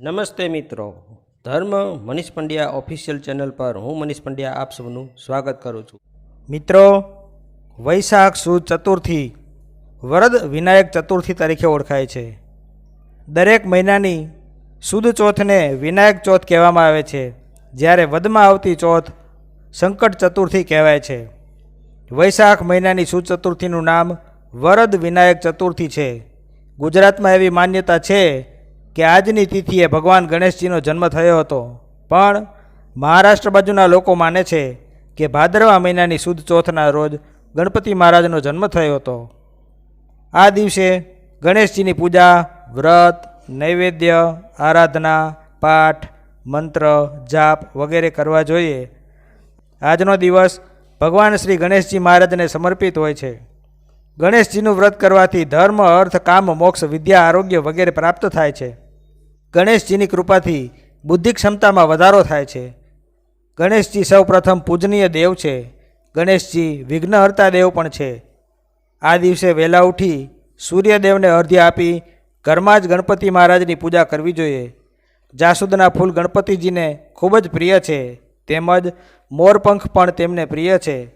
નમસ્તે મિત્રો. ધર્મ મનીષ પંડ્યા ઓફિશિયલ ચેનલ પર હું મનીષ પંડ્યા આપ સૌનું સ્વાગત કરું છું. મિત્રો, વૈશાખ સુદ ચતુર્થી વરદ વિનાયક ચતુર્થી તરીકે ઓળખાય છે. દરેક મહિનાની સુદ ચોથને વિનાયક ચોથ કહેવામાં આવે છે, જ્યારે વદમાં આવતી ચોથ સંકટ ચતુર્થી કહેવાય છે. વૈશાખ મહિનાની સુદ ચતુર્થીનું નામ વરદ વિનાયક ચતુર્થી છે. ગુજરાતમાં એવી માન્યતા છે કે આજની તિથિએ ભગવાન ગણેશજીનો જન્મ થયો હતો. પણ મહારાષ્ટ્ર બાજુના લોકો માને છે કે ભાદરવા મહિનાની સુદ ચોથના રોજ ગણપતિ મહારાજનો જન્મ થયો હતો. આ દિવસે ગણેશજીની પૂજા, વ્રત, નૈવેદ્ય, આરાધના, પાઠ, મંત્ર, જાપ વગેરે કરવા જોઈએ. આજનો દિવસ ભગવાન શ્રી ગણેશજી મહારાજને સમર્પિત હોય છે. ગણેશજીનું વ્રત કરવાથી ધર્મ, અર્થ, કામ, મોક્ષ, વિદ્યા, આરોગ્ય વગેરે પ્રાપ્ત થાય છે. ગણેશજીની કૃપાથી બુદ્ધિ ક્ષમતામાં વધારો થાય છે. ગણેશજી સૌ પ્રથમ પૂજનીય દેવ છે. ગણેશજી વિઘ્નહર્તા દેવ પણ છે. આ દિવસે વહેલા ઉઠી સૂર્યદેવને અર્ધ્ય આપી ઘરમાં જ ગણપતિ મહારાજની પૂજા કરવી જોઈએ. જાસૂદના ફૂલ ગણપતિજીને ખૂબ જ પ્રિય છે. તેમજ મોરપંખ પણ તેમને પ્રિય છે.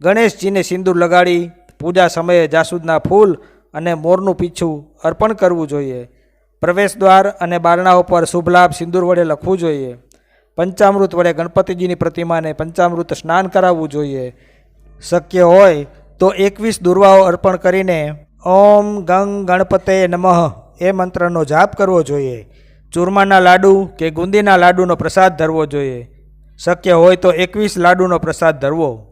ગણેશજીને સિંદૂર લગાડી પૂજા સમયે જાસૂદના ફૂલ અને મોરનું પીછું અર્પણ કરવું જોઈએ. પ્રવેશ દ્વાર અને બારણાઓ પર શુભ લાભ સિંદૂર વડે લખવું જોઈએ. પંચામૃત વડે ગણપતિજીની પ્રતિમાને પંચામૃત સ્નાન કરાવવું જોઈએ. શક્ય હોય તો એકવીસ દુર્વાઓ અર્પણ કરીને ઓમ ગંગ ગણપતે નમઃ એ મંત્રનો જાપ કરવો જોઈએ. ચૂરમાના લાડુ કે ગુંદીના લાડુનો પ્રસાદ ધરવો જોઈએ. શક્ય હોય તો એકવીસ લાડુનો પ્રસાદ ધરવો.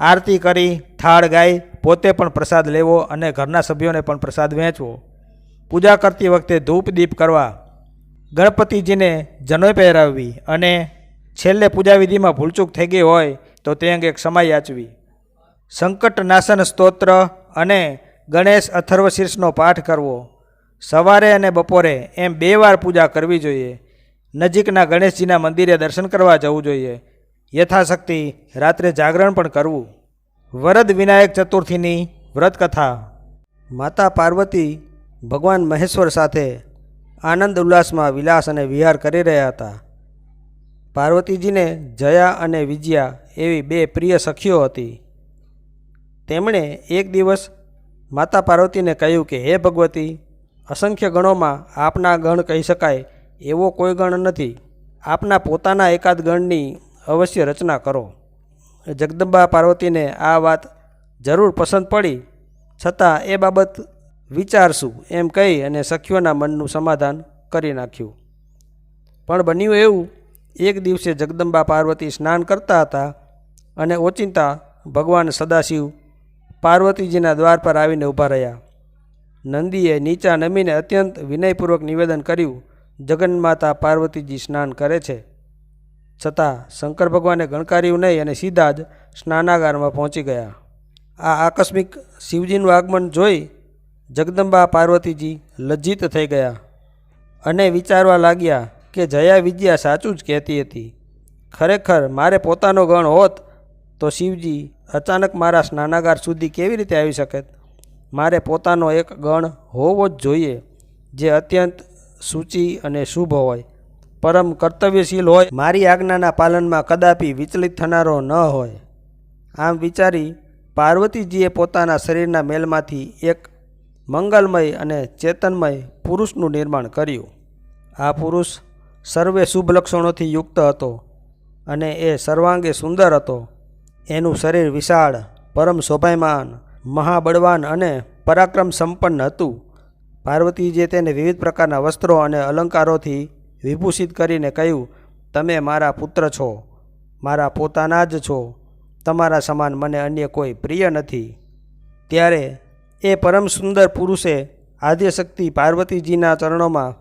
આરતી કરી, થાળ ગાઈ પોતે પણ પ્રસાદ લેવો અને ઘરના સભ્યોને પણ પ્રસાદ વહેંચવો પૂજા કરતી વખતે ધૂપ દીપ કરવા ગણપતિજીને જનોય પહેરાવવી અને છેલ્લે પૂજાવિધિમાં ભૂલચૂક થઈ ગઈ હોય તો તે અંગે ક્ષમા યાચવી. સંકટ નાશન સ્તોત્ર અને ગણેશ અથર્વશીર્ષનો પાઠ કરવો. સવારે અને બપોરે એમ બે વાર પૂજા કરવી જોઈએ. નજીકના ગણેશજીના મંદિરે દર્શન કરવા જવું જોઈએ. યથાશક્તિ રાત્રે જાગરણ પણ કરવું. વરદ વિનાયક ચતુર્થીની વ્રતકથા. માતા પાર્વતી ભગવાન મહેશ્વર સાથે આનંદ ઉલ્લાસમાં વિલાસ અને વિહાર કરી રહ્યા હતા. પાર્વતીજીને જયા અને વિજયા એવી બે પ્રિય સખીઓ હતી. તેમણે એક દિવસ માતા પાર્વતીને કહ્યું કે, હે ભગવતી, અસંખ્ય ગણોમાં આપના ગણ કહી શકાય એવો કોઈ ગણ નથી. આપના પોતાના એકાદ ગણની અવશ્ય રચના કરો. જગદંબા પાર્વતીને આ વાત જરૂર પસંદ પડી. છતાં એ બાબત વિચારશું, એમ કહી અને સખીઓના મનનું સમાધાન કરી નાખ્યું. પણ બન્યું એવું, એક દિવસે જગદંબા પાર્વતી સ્નાન કરતા હતા અને ઓચિંતા ભગવાન સદાશિવ પાર્વતીજીના દ્વાર પર આવીને ઊભા રહ્યા. નંદીએ નીચા નમીને અત્યંત વિનયપૂર્વક નિવેદન કર્યું, જગન્માતા પાર્વતીજી સ્નાન કરે છે. છતાં શંકર ભગવાને ગણકાર્યું નહીં અને સીધા જ સ્નાનાગારમાં પહોંચી ગયા. આ આકસ્મિક શિવજીનું આગમન જોઈ જગદંબા પાર્વતીજી લજ્જિત થઈ ગયા અને વિચારવા લાગ્યા કે જયા વિદ્યા સાચું જ કહેતી હતી. ખરેખર મારે પોતાનો ગણ હોત તો શિવજી અચાનક મારા સ્નાનાગાર સુધી કેવી રીતે આવી શકે મારે પોતાનો એક ગણ હોવો જ જોઈએ, જે અત્યંત સૂચિ અને શુભ હોય. પરમ કર્તવ્યશીલ હોય. મારી આજ્ઞાના પાલનમાં કદાપી વિચલિત થનારો ન હોય. આમ વિચારી પાર્વતીજીએ પોતાના શરીરના મેલમાંથી એક મંગલમય અને ચેતનમય પુરુષનું નિર્માણ કર્યું. આ પુરુષ સર્વે શુભ લક્ષણોથી યુક્ત હતો અને એ સર્વાંગે સુંદર હતો. એનું શરીર વિશાળ, પરમ શોભાયમાન, મહાબળવાન અને પરાક્રમ સંપન્ન હતું. પાર્વતીજીએ તેને વિવિધ પ્રકારના વસ્ત્રો અને અલંકારોથી વિભૂષિત કરીને કહ્યું, તમે મારા પુત્ર છો, મારા પોતાના જ છો, તમારા સમાન મને અન્ય કોઈ પ્રિય નથી. ત્યારે એ પરમ સુંદર પુરુષે આદ્યશક્તિ પાર્વતીજીના ચરણોમાં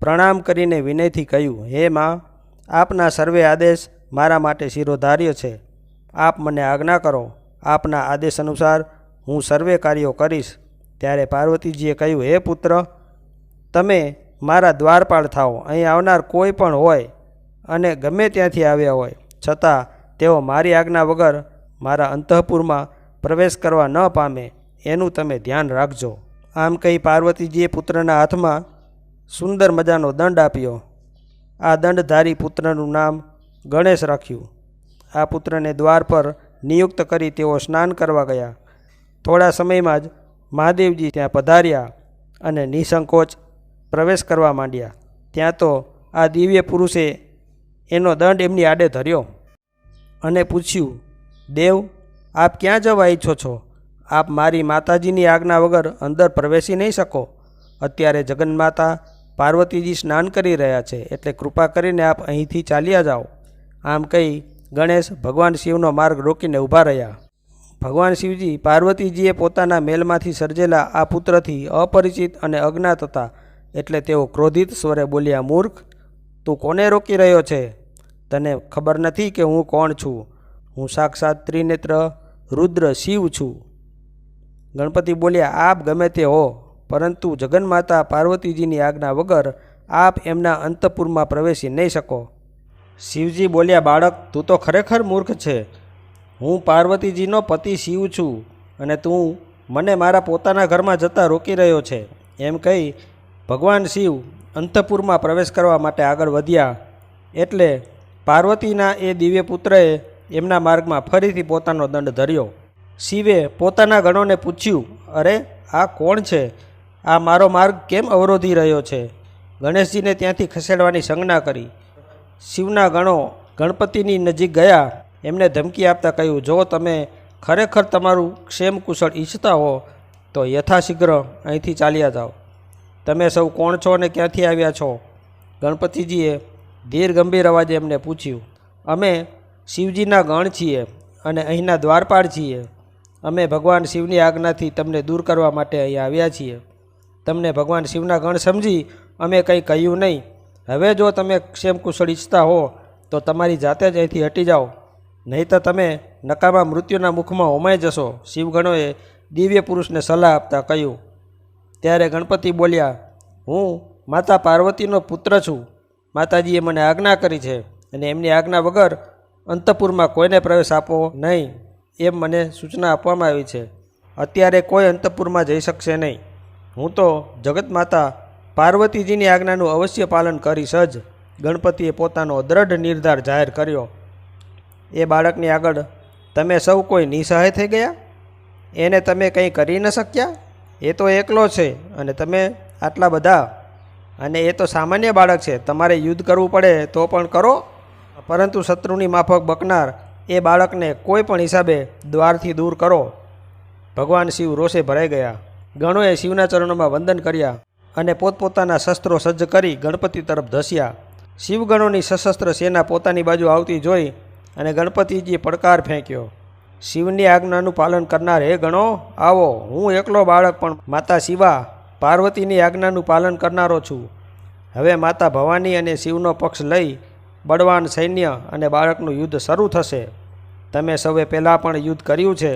પ્રણામ કરીને વિનયથી કહ્યું, હે માં, આપના સર્વે આદેશ મારા માટે શિરોધાર્ય છે. આપ મને આજ્ઞા કરો. આપના આદેશ અનુસાર હું સર્વે કાર્યો કરીશ. ત્યારે પાર્વતીજીએ કહ્યું, હે પુત્ર, તમે મારા દ્વારપાળ થાઓ. અહીં આવનાર કોઈ પણ હોય અને ગમે ત્યાંથી આવ્યા હોય, છતાં તેઓ મારી આજ્ઞા વગર મારા અંતઃપુરમાં પ્રવેશ કરવા ન પામે. એનું તમે ધ્યાન રાખજો. આમ કહી પાર્વતીજીએ પુત્રના હાથમાં સુંદર મજાનો દંડ આપ્યો. આ દંડધારી પુત્રનું નામ ગણેશ રાખ્યું. આ પુત્રને દ્વાર પર નિયુક્ત કરી તેઓ સ્નાન કરવા ગયા. થોડા સમયમાં જ મહાદેવજી ત્યાં પધાર્યા અને નિસંકોચ પ્રવેશ કરવા માંડ્યા. ત્યાં તો આ દિવ્ય પુરુષે એનો દંડ એમની આડે ધર્યો અને પૂછ્યું, દેવ, આપ ક્યાં જવા ઈચ્છો છો? આપ મારી માતાજીની આજ્ઞા વગર અંદર પ્રવેશી નહીં શકો. અત્યારે જગન્માતા પાર્વતીજી સ્નાન કરી રહ્યા છે, એટલે કૃપા કરીને આપ અહીંથી ચાલ્યા જાઓ. આમ કહી ગણેશ ભગવાન શિવનો માર્ગ રોકીને ઊભા રહ્યા. ભગવાન શિવજી પાર્વતીજીએ પોતાના મેલમાંથી સર્જેલા આ પુત્રથી અપરિચિત અને અજ્ઞાત હતા, એટલે તેઓ ક્રોધિત સ્વરે બોલ્યા, મૂર્ખ, તું કોને રોકી રહ્યો છે? તને ખબર નથી કે હું કોણ છું? હું સાક્ષાત ત્રિનેત્ર, રુદ્ર, શિવ છું. ગણપતિ બોલ્યા, આપ ગમે તે હો, પરંતુ જગન્માતા પાર્વતીજીની આજ્ઞા વગર આપ એમના અંતપુરમાં પ્રવેશી નહીં શકો. શિવજી બોલ્યા, બાળક, તું તો ખરેખર મૂર્ખ છે. હું પાર્વતીજીનો પતિ શિવ છું અને તું મને મારા પોતાના ઘરમાં જતા રોકી રહ્યો છે. એમ કહી ભગવાન શિવ અંતપુરમાં પ્રવેશ કરવા માટે આગળ વધ્યા. એટલે પાર્વતીના એ દિવ્ય પુત્રએ એમના માર્ગમાં ફરીથી પોતાનો દંડ ધર્યો. શિવે પોતાના ગણોને પૂછ્યું, અરે, આ કોણ છે? આ મારો માર્ગ કેમ અવરોધી રહ્યો છે? ગણેશજીને ત્યાંથી ખસેડવાની સંજ્ઞા કરી. શિવના ગણો ગણપતિની નજીક ગયા. એમને ધમકી આપતા કહ્યું, જો તમે ખરેખર તમારું ક્ષેમ કુશળ ઈચ્છતા હો, તો યથાશીઘ્ર અહીંથી ચાલ્યા જાઓ. તમે સૌ કોણ છો અને ક્યાંથી આવ્યા છો? ગણપતિજીએ ધીર ગંભીર અવાજે એમને પૂછ્યું, અમે શિવજીના ગણ છીએ અને અહીંના દ્વારપાળ છીએ. અમે ભગવાન શિવની આજ્ઞાથી તમને દૂર કરવા માટે અહીં આવ્યા છીએ. તમને ભગવાન શિવના ગણ સમજી અમે કંઈ કહ્યું નહીં. હવે જો તમે ક્ષેમ કુશળ ઈચ્છતા હો, તો તમારી જાતે જ અહીંથી હટી જાઓ. નહીં તો તમે નકામા મૃત્યુના મુખમાં હોમાઈ જશો, શિવગણોએ દિવ્ય પુરુષને સલાહ આપતા કહ્યું. ત્યારે ગણપતિ બોલ્યા, હું માતા પાર્વતીનો પુત્ર છું. માતાજીએ મને આજ્ઞા કરી છે અને એમની આજ્ઞા વગર અંતપુરમાં કોઈને પ્રવેશ આપવો નહીં. એમ મને સૂચના આપવામાં આવી છે. અત્યારે કોઈ અંતપુરમાં જઈ શકશે નહીં. હું તો જગત માતા પાર્વતીજીની આજ્ઞાનું અવશ્ય પાલન કરીશ જ. ગણપતિએ પોતાનો દ્રઢ નિર્ધાર જાહેર કર્યો. એ બાળકની આગળ તમે સૌ કોઈ નિસહાય થઈ ગયા? એને તમે કંઈ કરી ન શક્યા? એ તો એકલો છે અને તમે આટલા બધા. અને એ તો સામાન્ય બાળક છે. તમારે યુદ્ધ કરવું પડે તો પણ કરો. પરંતુ શત્રુની માફક બકનાર એ બાળકને કોઈ પણ હિસાબે દ્વારથી દૂર કરો. ભગવાન શિવ રોષે ભરાઈ ગયા. ગણોએ શિવના ચરણોમાં વંદન કર્યા અને પોતપોતાના શસ્ત્રો સજ્જ કરી ગણપતિ તરફ ધસ્યા. શિવગણોની સશસ્ત્ર સેના પોતાની બાજુ આવતી જોઈ અને ગણપતિજીએ પડકાર ફેંક્યો. શિવની આજ્ઞાનું પાલન કરનાર, હે ગણો, આવો, હું એકલો બાળક પણ માતા શિવા, પાર્વતીની આજ્ઞાનું પાલન કરનારો છું. હવે માતા ભવાની અને શિવનો પક્ષ લઈ બળવાન સૈન્ય અને બાળકનું યુદ્ધ શરૂ થશે. તમે સૌએ પહેલાં પણ યુદ્ધ કર્યું છે,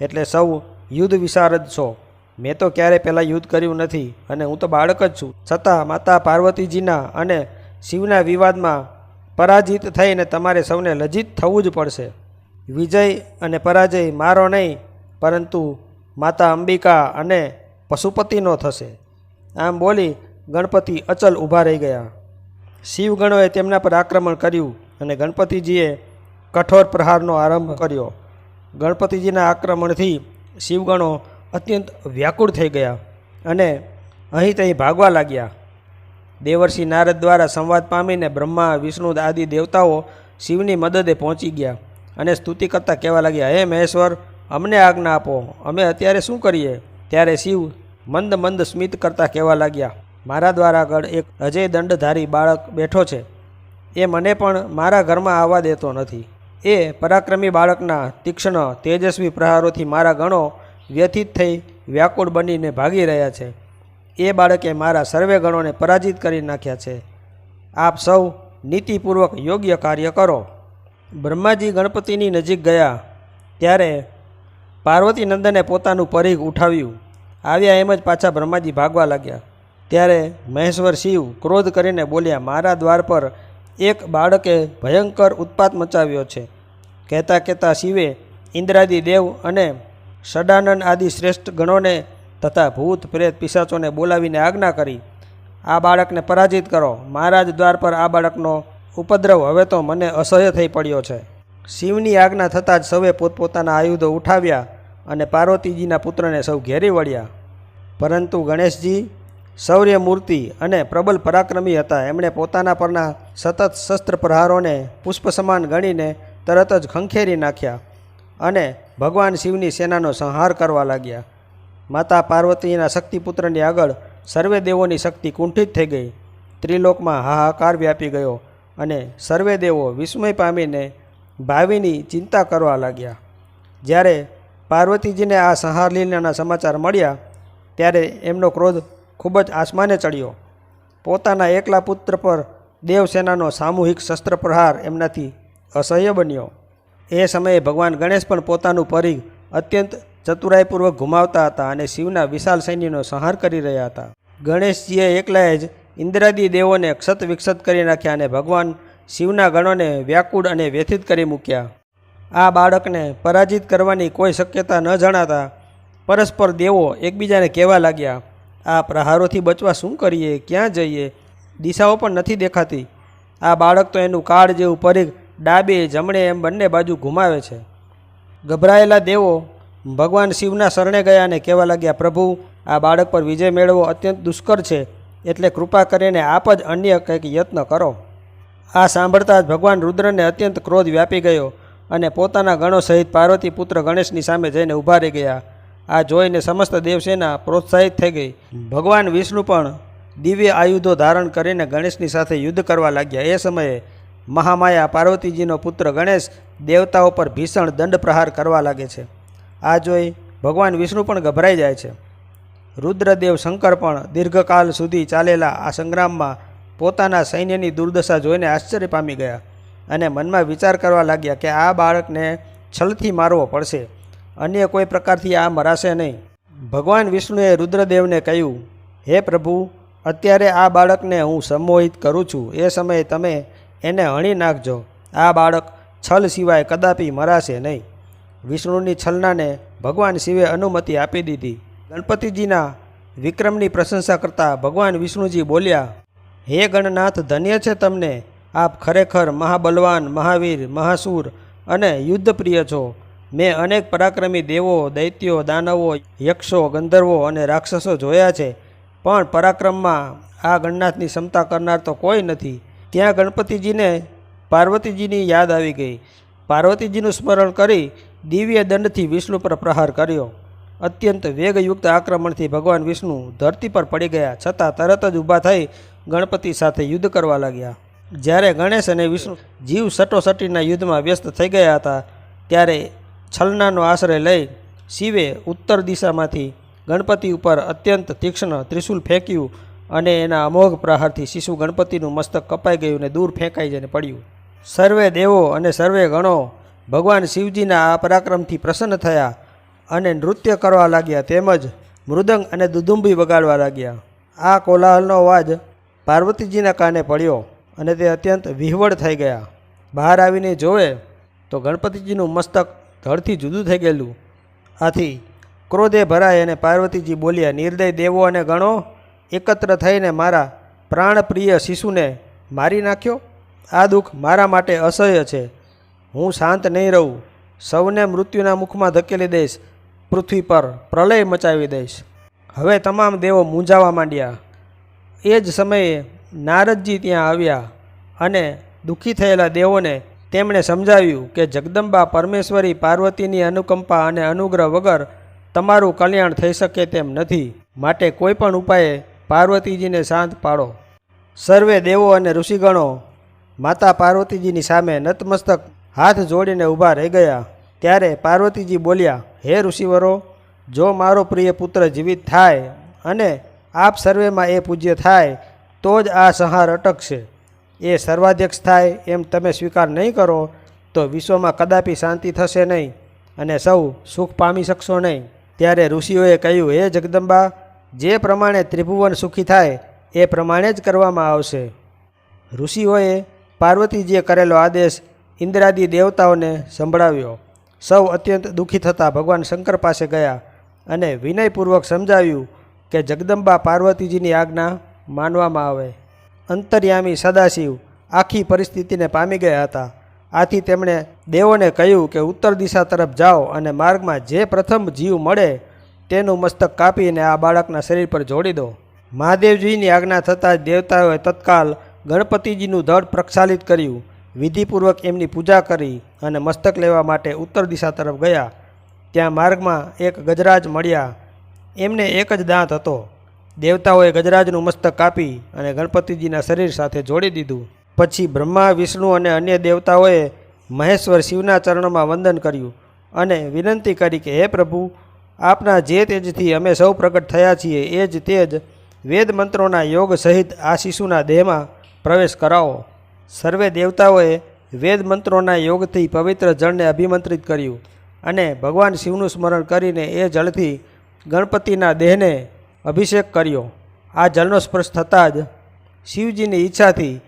એટલે સૌ યુદ્ધ વિશારદ છો. મેં તો ક્યારે પહેલાં યુદ્ધ કર્યું નથી અને હું તો બાળક જ છું. છતાં માતા પાર્વતીજીના અને શિવના વિવાદમાં પરાજિત થઈને તમારે સૌને લજ્જિત થવું જ પડશે. વિજય અને પરાજય મારો નહીં, પરંતુ માતા અંબિકા અને પશુપતિનો થશે. આમ બોલી ગણપતિ અચલ ઊભા રહી ગયા. શિવગણોએ તેમના પર આક્રમણ કર્યું અને ગણપતિજીએ કઠોર પ્રહારનો આરંભ કર્યો. ગણપતિજીના આક્રમણથી શિવગણો અત્યંત વ્યાકુળ થઈ ગયા અને અહીં તહીં ભાગવા લાગ્યા. દેવર્ષિ નારદ દ્વારા સંવાદ પામીને બ્રહ્મા, વિષ્ણુ આદિ દેવતાઓ શિવની મદદે પહોંચી ગયા અને સ્તુતિ કરતાં કહેવા લાગ્યા, હે મહેશ્વર, અમને આજ્ઞા આપો. અમે અત્યારે શું કરીએ? ત્યારે શિવ મંદ મંદ સ્મિત કરતાં કહેવા લાગ્યા. મારા દ્વારા આગળ એક અજય દંડધારી બાળક બેઠો છે. એ મને પણ મારા ઘરમાં આવવા દેતો નથી. એ પરાક્રમી બાળકના તીક્ષ્ણ, તેજસ્વી પ્રહારોથી મારા ગણો વ્યથિત થઈ વ્યાકુળ બનીને ભાગી રહ્યા છે. એ બાળકે મારા સર્વે ગણોને પરાજિત કરી નાખ્યા છે. આપ સૌ નીતિપૂર્વક યોગ્ય કાર્ય કરો. બ્રહ્માજી ગણપતિની નજીક ગયા ત્યારે પાર્વતીનંદને પોતાનું પરીઘ ઉઠાવ્યું. આવ્યા એમ જ પાછા બ્રહ્માજી ભાગવા લાગ્યા. ત્યારે મહેશ્વર શિવ ક્રોધ કરીને બોલ્યા, મારા દ્વાર પર એક બાળકે ભયંકર ઉત્પાત મચાવ્યો છે. કહેતા કહેતા શિવે ઇન્દ્રાદિ દેવ અને સદાનંદ આદિ શ્રેષ્ઠ ગણોને તથા ભૂત પ્રેત પિશાચોને બોલાવીને આજ્ઞા કરી, આ બાળકને પરાજિત કરો. મહારાજ દ્વાર પર આ બાળકનો ઉપદ્રવ હવે તો મને અસહ્ય થઈ પડ્યો છે. શિવની આજ્ઞા થતાં જ સૌએ પોતપોતાના આયુધો ઉઠાવ્યા અને પાર્વતીજીના પુત્રને સૌ ઘેરી વળ્યા. પરંતુ ગણેશજી શૌર્ય મૂર્તિ અને પ્રબલ પરાક્રમી હતા. એમણે પોતાના પરના સતત શસ્ત્ર પ્રહારોને પુષ્પ સમાન ગણીને તરત જ ખંખેરી નાખ્યા અને ભગવાન શિવની સેનાનો સંહાર કરવા લાગ્યા. માતા પાર્વતીના શક્તિપુત્રની આગળ સર્વે દેવોની શક્તિ કુંઠિત થઈ ગઈ. ત્રિલોકમાં હાહાકાર વ્યાપી ગયો અને સર્વે દેવો વિસ્મય પામીને ભાવિની ચિંતા કરવા લાગ્યા. જ્યારે પાર્વતીજીને આ સંહાર લીલાના સમાચાર મળ્યા, ત્યારે એમનો ક્રોધ ખૂબ જ આસમાને ચડ્યો. પોતાના એકલા પુત્ર પર દેવસેનાનો સામૂહિક શસ્ત્ર પ્રહાર એમનાથી અસહ્ય બન્યો. એ સમયે ભગવાન ગણેશ પણ પોતાનું પરિઘ અત્યંત ચતુરાઈપૂર્વક ઘુમાવતા હતા અને શિવના વિશાલ સૈન્યનો સંહાર કરી રહ્યા હતા. ગણેશજીએ એકલાએ જ ઇન્દ્રાદી દેવોને ક્ષત વિક્ષત કરી નાખ્યા અને ભગવાન શિવના ગણોને વ્યાકુળ અને વ્યથિત કરી મૂક્યા. આ બાળકને પરાજિત કરવાની કોઈ શક્યતા ન જણાતા પરસ્પર દેવો એકબીજાને કહેવા લાગ્યા આ પ્રહારોથી બચવા શું કરીએ? ક્યાં જઈએ? દિશાઓ પણ નથી દેખાતી. આ બાળક તો એનું કાળ જેવું પરીઘ ડાબે, જમણે એમ બંને બાજુ ઘુમાવે છે. ગભરાયેલા દેવો ભગવાન શિવના શરણે ગયા અને કહેવા લાગ્યા, પ્રભુ, આ બાળક પર વિજય મેળવવો અત્યંત દુષ્કર છે. એટલે કૃપા કરીને આપ જ અન્ય કંઈક યત્ન કરો. આ સાંભળતા જ ભગવાન રુદ્રને અત્યંત ક્રોધ વ્યાપી ગયો અને પોતાના ગણો સહિત પાર્વતી પુત્ર ગણેશની સામે જઈને ઊભા રહી ગયા. આ જોઈને સમસ્ત દેવસેના પ્રોત્સાહિત થઈ ગઈ. ભગવાન વિષ્ણુ પણ દિવ્ય આયુધો ધારણ કરીને ગણેશની સાથે યુદ્ધ કરવા લાગ્યા. એ સમયે મહામાયા પાર્વતીજીનો પુત્ર ગણેશ દેવતાઓ પર ભીષણ દંડ પ્રહાર કરવા લાગે છે. આ જોઈ ભગવાન વિષ્ણુ પણ ગભરાઈ જાય છે. રુદ્રદેવ શંકર પણ દીર્ઘકાલ સુધી ચાલેલા આ સંગ્રામમાં પોતાના સૈન્યની દુર્દશા જોઈને આશ્ચર્ય પામી ગયા અને મનમાં વિચાર કરવા લાગ્યા કે આ બાળકને છલથી મારવો પડશે. અન્ય કોઈ પ્રકારથી આ મરાશે નહીં. ભગવાન વિષ્ણુએ રુદ્રદેવને કહ્યું, હે પ્રભુ, અત્યારે આ બાળકને હું સંમોહિત કરું છું. એ સમયે તમે એને હણી નાખજો. આ બાળક છલ સિવાય કદાપી મરાશે નહીં. વિષ્ણુની છલનાને ભગવાન શિવે અનુમતિ આપી દીધી. ગણપતિજીના વિક્રમની પ્રશંસા કરતા ભગવાન વિષ્ણુજી બોલ્યા, હે ગણનાથ, ધન્ય છે તમને. આપ ખરેખર મહાબલવાન, મહાવીર, મહાસુર અને યુદ્ધપ્રિય છો. મેં અનેક પરાક્રમી દેવો, દૈત્યો, દાનવો, યક્ષો, ગંધર્વો અને રાક્ષસો જોયા છે, પણ પરાક્રમમાં આ ગણનાથની ક્ષમતા કરનાર તો કોઈ નથી. ત્યાં ગણપતિજીને પાર્વતીજીની યાદ આવી ગઈ. પાર્વતીજીનું સ્મરણ કરી દિવ્ય દંડથી વિષ્ણુ પર પ્રહાર કર્યો. અત્યંત વેગયુક્ત આક્રમણથી ભગવાન વિષ્ણુ ધરતી પર પડી ગયા, છતાં તરત જ ઊભા થઈ ગણપતિ સાથે યુદ્ધ કરવા લાગ્યા. જ્યારે ગણેશ અને વિષ્ણુ જીવ સટોસટીના યુદ્ધમાં વ્યસ્ત થઈ ગયા હતા, ત્યારે છલનાનો આશ્રય લઈ શિવે ઉત્તર દિશામાંથી ગણપતિ ઉપર અત્યંત તીક્ષ્ણ ત્રિશુલ ફેંક્યું અને એના અમોઘ પ્રહારથી શિશુ ગણપતિનું મસ્તક કપાઈ ગયું અને દૂર ફેંકાઈ જઈને પડ્યું. સર્વે દેવો અને સર્વે ગણો ભગવાન શિવજીના આ પરાક્રમથી પ્રસન્ન થયા અને નૃત્ય કરવા લાગ્યા તેમજ મૃદંગ અને દુદુંબી વગાડવા લાગ્યા. આ કોલાહલનો અવાજ પાર્વતીજીના કાને પડ્યો અને તે અત્યંત વિહવળ થઈ ગયા. બહાર આવીને જોવે તો ગણપતિજીનું મસ્તક ધડથી જુદું થઈ ગયેલું. આથી ક્રોધે ભરાય અને પાર્વતીજી બોલ્યા, નિર્દય દેવો અને ગણો, એકત્ર થઈને મારા પ્રાણપ્રિય શિશુને મારી નાખ્યો? આ દુઃખ મારા માટે અસહ્ય છે. હું શાંત નહીં રહું. સૌને મૃત્યુના મુખમાં ધકેલી દઈશ. પૃથ્વી પર પ્રલય મચાવી દઈશ. હવે તમામ દેવો મૂંઝાવા માંડ્યા. એ જ સમયે નારદજી ત્યાં આવ્યા અને દુઃખી થયેલા દેવોને તેમણે સમજાવ્યું કે જગદંબા પરમેશ્વરી પાર્વતીની અનુકંપા અને અનુગ્રહ વગર તમારું કલ્યાણ થઈ શકે તેમ નથી. માટે કોઈ પણ ઉપાયે પાર્વતીજીને શાંત પાડો. સર્વે દેવો અને ઋષિગણો માતા પાર્વતીજીની સામે નતમસ્તક હાથ જોડીને ઊભા રહી ગયા. ત્યારે પાર્વતીજી બોલ્યા, હે ઋષિવરો, જો મારો પ્રિય પુત્ર જીવિત થાય અને આપ સર્વેમાં એ પૂજ્ય થાય, તો જ આ સંહાર અટકશે. એ સર્વાધ્યક્ષ થાય એમ તમે સ્વીકાર નહીં કરો, તો વિશ્વમાં કદાપી શાંતિ થશે નહીં અને સૌ સુખ પામી શકશો નહીં. ત્યારે ઋષિઓએ કહ્યું, હે જગદંબા, જે પ્રમાણે ત્રિભુવન સુખી થાય, એ પ્રમાણે જ કરવામાં આવશે. ઋષિઓએ પાર્વતીજીએ કરેલો આદેશ ઇન્દ્રાદી દેવતાઓને સંભળાવ્યો. સૌ અત્યંત દુઃખી થતાં ભગવાન શંકર પાસે ગયા અને વિનયપૂર્વક સમજાવ્યું કે જગદંબા પાર્વતીજીની આજ્ઞા માનવામાં આવે. અંતર્યામી સદાશિવ આખી પરિસ્થિતિને પામી ગયા હતા. આથી તેમણે દેવોને કહ્યું કે ઉત્તર દિશા તરફ જાઓ અને માર્ગમાં જે પ્રથમ જીવ મળે તેનું મસ્તક કાપીને આ બાળકના શરીર પર જોડી દો. મહાદેવજીની આજ્ઞા થતાં જ દેવતાઓએ તત્કાલ ગણપતિજીનું ધડ પ્રક્ષાલિત કર્યું. વિધિપૂર્વક એમની પૂજા કરી અને મસ્તક લેવા માટે ઉત્તર દિશા તરફ ગયા. ત્યાં માર્ગમાં એક ગજરાજ મળ્યા. એમને એક જ દાંત હતો. દેવતાઓએ ગજરાજનું મસ્તક કાપી અને ગણપતિજીના શરીર સાથે જોડી દીધું. પછી બ્રહ્મા, વિષ્ણુ અને અન્ય દેવતાઓએ મહેશ્વર શિવના ચરણમાં વંદન કર્યું અને વિનંતી કરી કે, હે પ્રભુ, આપના જે તેજથી અમે સૌ પ્રગટ થયા છીએ, એ જ તેજ વેદ મંત્રોના યોગ સહિત આ શિશુના દેહમાં પ્રવેશ કરાવો. સર્વે દેવતાઓએ વેદ મંત્રોના યોગથી પવિત્ર જળને અભિમંત્રિત કર્યું અને ભગવાન શિવનું સ્મરણ કરીને એ જળથી ગણપતિના દેહને અભિષેક કર્યો. આ જળનો સ્પર્શ થતાં જ શિવજીની ઈચ્છાથી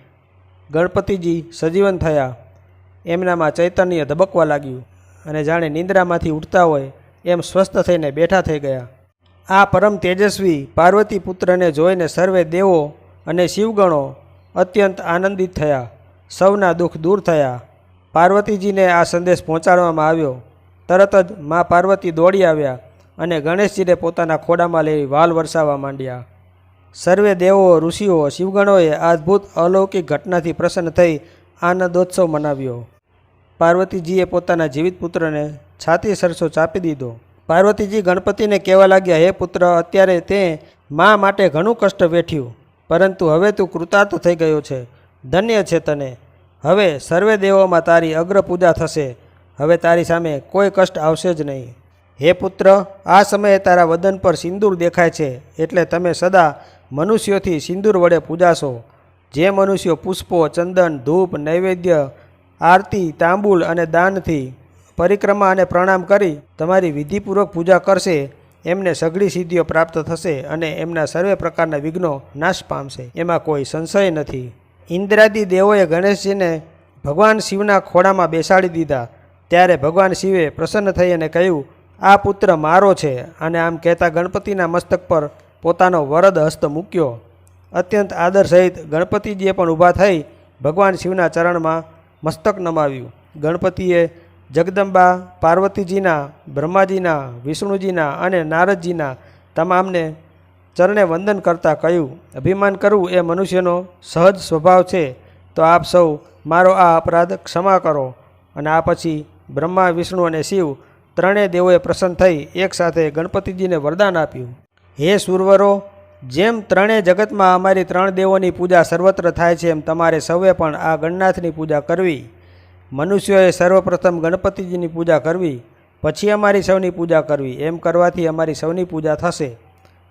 ગણપતિજી સજીવન થયા. એમનામાં ચૈતન્ય ધબકવા લાગ્યું અને જાણે નિંદ્રામાંથી ઉઠતા હોય એમ સ્વસ્થ થઈને બેઠા થઈ ગયા. આ પરમ તેજસ્વી પાર્વતી પુત્રને જોઈને સર્વે દેવો અને શિવગણો અત્યંત આનંદિત થયા. સૌના દુઃખ દૂર થયા. પાર્વતીજીને આ સંદેશ પહોંચાડવામાં આવ્યો. તરત જ મા પાર્વતી દોડી આવ્યા. અને ગણેશજીને પોતાના ખોડામાં લઈ વાલ વરસાવવા માંડ્યા. સર્વે દેવો, ઋષિઓ, શિવગણોએ અદ્ભુત અલૌકિક ઘટનાથી પ્રસન્ન થઈ આનંદોત્સવ મનાવ્યો. પાર્વતીજીએ પોતાના જીવિત પુત્રને છાતી સરસો ચાપી દીધો. પાર્વતીજી ગણપતિને કહેવા લાગ્યા, હે પુત્ર, અત્યારે તે મા માટે ઘણું કષ્ટ વેઠ્યું, પરંતુ હવે તું કૃતાર્થ થઈ ગયો છે. ધન્ય છે તને. હવે સર્વે દેવોમાં તારી અગ્ર પૂજા થશે. હવે તારી સામે કોઈ કષ્ટ આવશે જ નહીં. હે પુત્ર, આ સમયે તારા વદન પર સિંદૂર દેખાય છે, એટલે તમે સદા મનુષ્યોથી સિંદૂર વડે પૂજાશો. જે મનુષ્યો પુષ્પો, ચંદન, ધૂપ, નૈવેદ્ય, આરતી, તાંબુલ અને દાનથી પરિક્રમા અને પ્રણામ કરી તમારી વિધિપૂર્વક પૂજા કરશે, એમને સઘળી સિદ્ધિઓ પ્રાપ્ત થશે અને એમના સર્વે પ્રકારના વિઘ્નો નાશ પામશે. એમાં કોઈ સંશય નથી. ઇન્દ્રાદી દેવોએ ગણેશજીને ભગવાન શિવના ખોળામાં બેસાડી દીધા. ત્યારે ભગવાન શિવે પ્રસન્ન થઈ અને કહ્યું આ પુત્ર મારો છે અને આમ કહેતા ગણપતિના મસ્તક પર પોતાનો વરદ હસ્ત મૂક્યો. અત્યંત આદર સહિત ગણપતિજીએ પણ ઊભા થઈ ભગવાન શિવના ચરણમાં મસ્તક નમાવ્યું. ગણપતિએ જગદંબા, પાર્વતીજીના, બ્રહ્માજીના, વિષ્ણુજીના અને નારદજીના તમામને ચરણે વંદન કરતાં કહ્યું, અભિમાન કરવું એ મનુષ્યનો સહજ સ્વભાવ છે, તો આપ સૌ મારો આ અપરાધ ક્ષમા કરો. અને આ પછી બ્રહ્મા, વિષ્ણુ અને શિવ ત્રણેય દેવોએ પ્રસન્ન થઈ એકસાથે ગણપતિજીને વરદાન આપ્યું. હે સુરવરો, જેમ ત્રણેય જગતમાં અમારી ત્રણ દેવોની પૂજા સર્વત્ર થાય છે એમ તમારે સૌએ પણ આ ગણનાથની પૂજા કરવી. મનુષ્યોએ સર્વપ્રથમ ગણપતિજીની પૂજા કરવી, પછી અમારી સૌની પૂજા કરવી, એમ કરવાથી અમારી સૌની પૂજા થશે.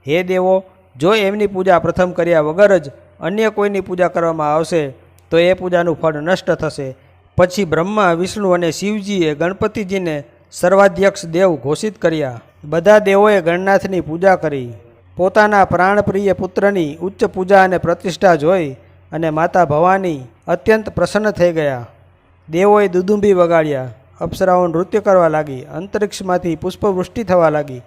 હે દેવો, જો એમની પૂજા પ્રથમ કર્યા વગર જ અન્ય કોઈની પૂજા કરવામાં આવશે, તો એ પૂજાનું ફળ નષ્ટ થશે. પછી બ્રહ્મા, વિષ્ણુ અને શિવજીએ ગણપતિજીને સર્વાધ્યક્ષ દેવ ઘોષિત કર્યા. બધા દેવોએ ગણનાથની પૂજા કરી. પોતાના પ્રાણપ્રિય પુત્રની ઉચ્ચ પૂજા અને પ્રતિષ્ઠા જોઈ અને માતા ભવાની અત્યંત પ્રસન્ન થઈ ગયા. દેવોએ દુદુંબી વગાડ્યા. અપ્સરાઓ નૃત્ય કરવા લાગી. અંતરિક્ષમાંથી પુષ્પવૃષ્ટિ થવા લાગી.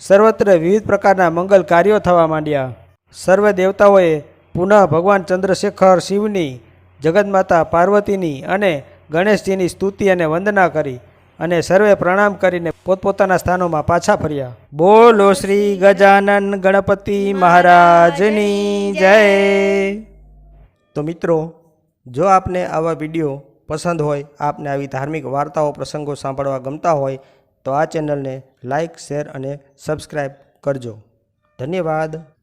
સર્વત્ર વિવિધ પ્રકારના મંગલ કાર્યો થવા માંડ્યા. સર્વ દેવતાઓએ પુનઃ ભગવાન ચંદ્રશેખર શિવની જગતમાતા પાર્વતીની અને ગણેશજીની સ્તુતિ અને વંદના કરી. અને સર્વે પ્રણામ કરીને પોતપોતાના સ્થાનોમાં પાછા ફર્યા. બોલો શ્રી ગજાનન ગણપતિ મહારાજની જય. તો મિત્રો, જો આપને આવા વીડિયો પસંદ હોય, આપને આવી ધાર્મિક વાર્તાઓ, પ્રસંગો સાંભળવા ગમતા હોય, તો આ ચેનલને લાઇક શેર અને સબસ્ક્રાઈબ કરજો. ધન્યવાદ.